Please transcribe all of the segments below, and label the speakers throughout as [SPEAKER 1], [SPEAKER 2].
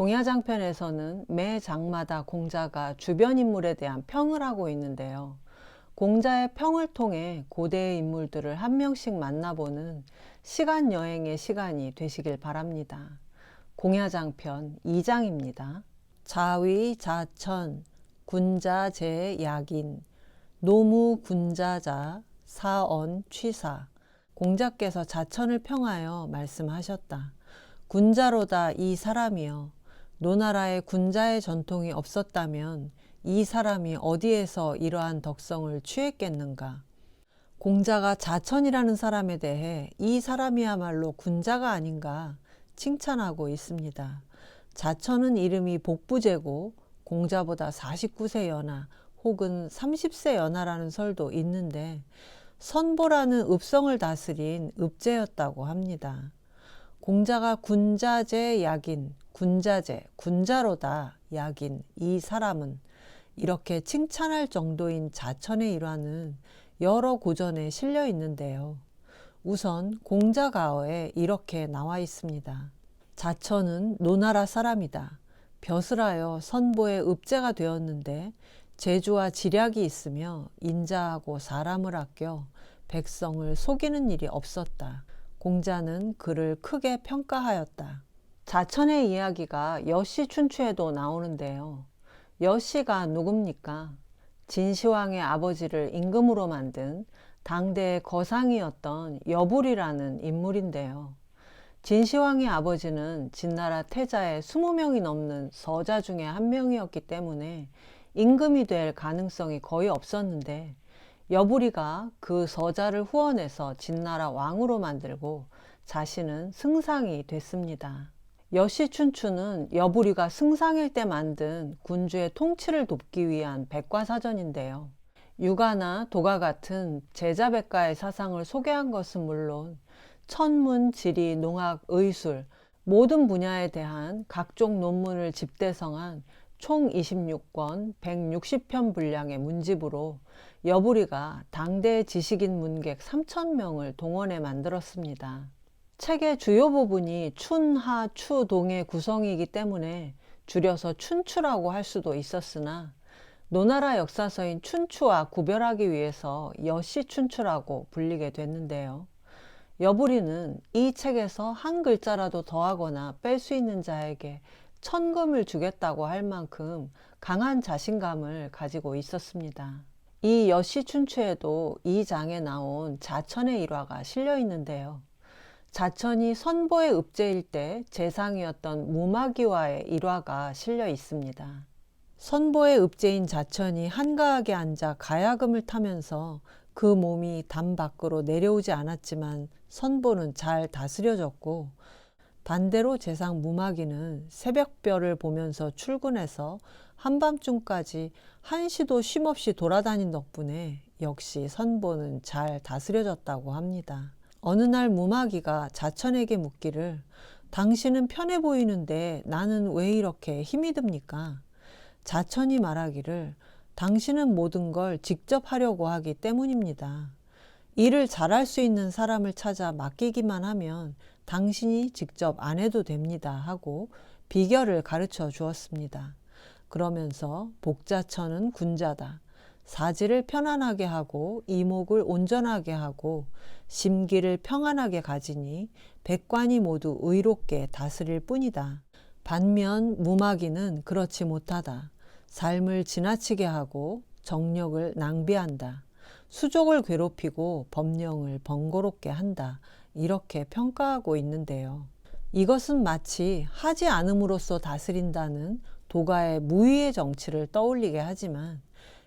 [SPEAKER 1] 공야장편에서는 매 장마다 공자가 주변 인물에 대한 평을 하고 있는데요. 공자의 평을 통해 고대의 인물들을 한 명씩 만나보는 시간 여행의 시간이 되시길 바랍니다. 공야장편 2장입니다. 자위, 자천, 군자제, 약인, 노무, 군자자, 사언, 취사. 공자께서 자천을 평하여 말씀하셨다. 군자로다 이 사람이여. 노나라에 군자의 전통이 없었다면 이 사람이 어디에서 이러한 덕성을 취했겠는가? 공자가 자천이라는 사람에 대해 이 사람이야말로 군자가 아닌가 칭찬하고 있습니다. 자천은 이름이 복부제고 공자보다 49세 연하 혹은 30세 연하라는 설도 있는데 선보라는 읍성을 다스린 읍제였다고 합니다. 공자가 군자제 약인, 군자제, 군자로다 약인 이 사람은 이렇게 칭찬할 정도인 자천의 일화는 여러 고전에 실려 있는데요. 우선 공자가어에 이렇게 나와 있습니다. 자천은 노나라 사람이다. 벼슬 하여 선보의 읍제가 되었는데 재주와 지략이 있으며 인자하고 사람을 아껴 백성을 속이는 일이 없었다. 공자는 그를 크게 평가하였다. 자천의 이야기가 여씨 춘추에도 나오는데요. 여씨가 누굽니까? 진시황의 아버지를 임금으로 만든 당대의 거상이었던 여불이라는 인물인데요. 진시황의 아버지는 진나라 태자의 20명이 넘는 서자 중에 한 명이었기 때문에 임금이 될 가능성이 거의 없었는데 여부리가 그 서자를 후원해서 진나라 왕으로 만들고 자신은 승상이 됐습니다. 여시춘추는 여부리가 승상일 때 만든 군주의 통치를 돕기 위한 백과사전인데요. 유가나 도가 같은 제자백과의 사상을 소개한 것은 물론 천문, 지리, 농학, 의술 모든 분야에 대한 각종 논문을 집대성한 총 26권 160편 분량의 문집으로 여부리가 당대 지식인 문객 3천명을 동원해 만들었습니다. 책의 주요 부분이 춘, 하, 추, 동의 구성이기 때문에 줄여서 춘추라고 할 수도 있었으나 노나라 역사서인 춘추와 구별하기 위해서 여시춘추라고 불리게 됐는데요. 여부리는 이 책에서 한 글자라도 더하거나 뺄 수 있는 자에게 천금을 주겠다고 할 만큼 강한 자신감을 가지고 있었습니다. 이 여시춘추에도 이 장에 나온 자천의 일화가 실려 있는데요. 자천이 선보의 읍제일 때 재상이었던 무마기와의 일화가 실려 있습니다. 선보의 읍제인 자천이 한가하게 앉아 가야금을 타면서 그 몸이 담 밖으로 내려오지 않았지만 선보는 잘 다스려졌고 반대로 재상 무마기는 새벽별을 보면서 출근해서 한밤중까지 한시도 쉼없이 돌아다닌 덕분에 역시 선보는 잘 다스려졌다고 합니다. 어느 날 무마기가 자천에게 묻기를 당신은 편해 보이는데 나는 왜 이렇게 힘이 듭니까? 자천이 말하기를 당신은 모든 걸 직접 하려고 하기 때문입니다. 일을 잘할 수 있는 사람을 찾아 맡기기만 하면 당신이 직접 안 해도 됩니다 하고 비결을 가르쳐 주었습니다. 그러면서 복자천은 군자다. 사지를 편안하게 하고 이목을 온전하게 하고 심기를 평안하게 가지니 백관이 모두 의롭게 다스릴 뿐이다. 반면 무마기는 그렇지 못하다. 삶을 지나치게 하고 정력을 낭비한다. 수족을 괴롭히고 법령을 번거롭게 한다. 이렇게 평가하고 있는데요. 이것은 마치 하지 않음으로써 다스린다는 도가의 무위의 정치를 떠올리게 하지만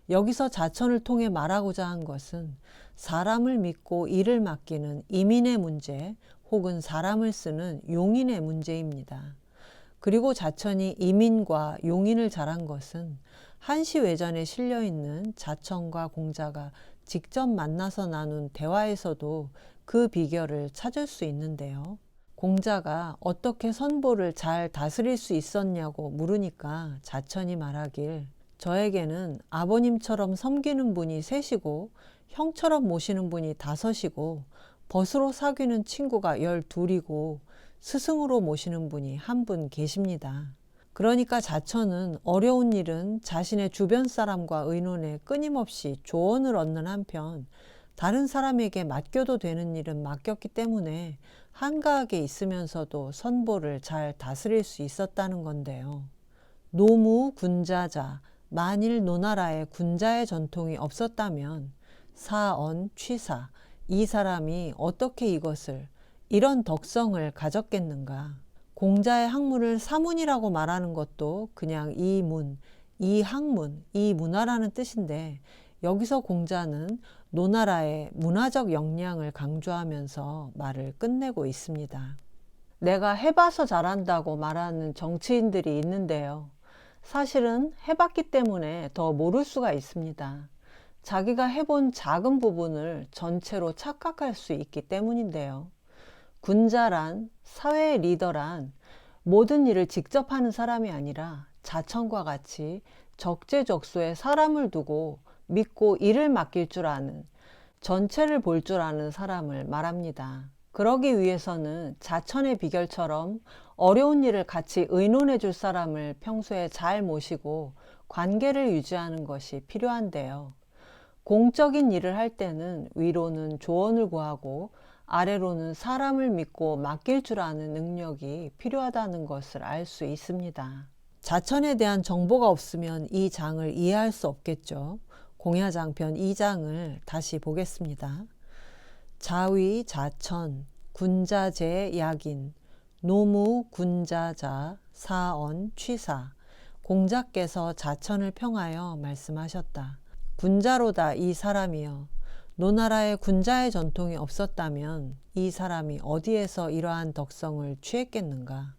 [SPEAKER 1] 여기서 자천을 통해 말하고자 한 것은 사람을 믿고 일을 맡기는 이민의 문제 혹은 사람을 쓰는 용인의 문제입니다. 그리고 자천이 이민과 용인을 잘한 것은 한시외전에 실려 있는 자천과 공자가 직접 만나서 나눈 대화에서도 그 비결을 찾을 수 있는데요. 공자가 어떻게 선보를 잘 다스릴 수 있었냐고 물으니까 자천이 말하길 저에게는 아버님처럼 섬기는 분이 셋이고 형처럼 모시는 분이 다섯이고 벗으로 사귀는 친구가 열둘이고 스승으로 모시는 분이 한 분 계십니다. 그러니까 자천은 어려운 일은 자신의 주변 사람과 의논해 끊임없이 조언을 얻는 한편 다른 사람에게 맡겨도 되는 일은 맡겼기 때문에 한가하게 있으면서도 선보를 잘 다스릴 수 있었다는 건데요. 노무 군자자, 만일 노나라에 군자의 전통이 없었다면 사언 취사, 이 사람이 어떻게 이것을 이런 덕성을 가졌겠는가. 공자의 학문을 사문이라고 말하는 것도 그냥 이 문, 이 학문, 이 문화라는 뜻인데 여기서 공자는 노나라의 문화적 역량을 강조하면서 말을 끝내고 있습니다. 내가 해봐서 잘한다고 말하는 정치인들이 있는데요. 사실은 해봤기 때문에 더 모를 수가 있습니다. 자기가 해본 작은 부분을 전체로 착각할 수 있기 때문인데요. 군자란 사회 리더란 모든 일을 직접 하는 사람이 아니라 자천과 같이 적재적소에 사람을 두고 믿고 일을 맡길 줄 아는 전체를 볼 줄 아는 사람을 말합니다. 그러기 위해서는 자천의 비결처럼 어려운 일을 같이 의논해 줄 사람을 평소에 잘 모시고 관계를 유지하는 것이 필요한데요. 공적인 일을 할 때는 위로는 조언을 구하고 아래로는 사람을 믿고 맡길 줄 아는 능력이 필요하다는 것을 알 수 있습니다. 자천에 대한 정보가 없으면 이 장을 이해할 수 없겠죠. 공야장편 2장을 다시 보겠습니다. 자위 자천 군자재 약인 노무 군자자 사언 취사 공자께서 자천을 평하여 말씀하셨다. 군자로다 이 사람이여 노나라에 군자의 전통이 없었다면 이 사람이 어디에서 이러한 덕성을 취했겠는가?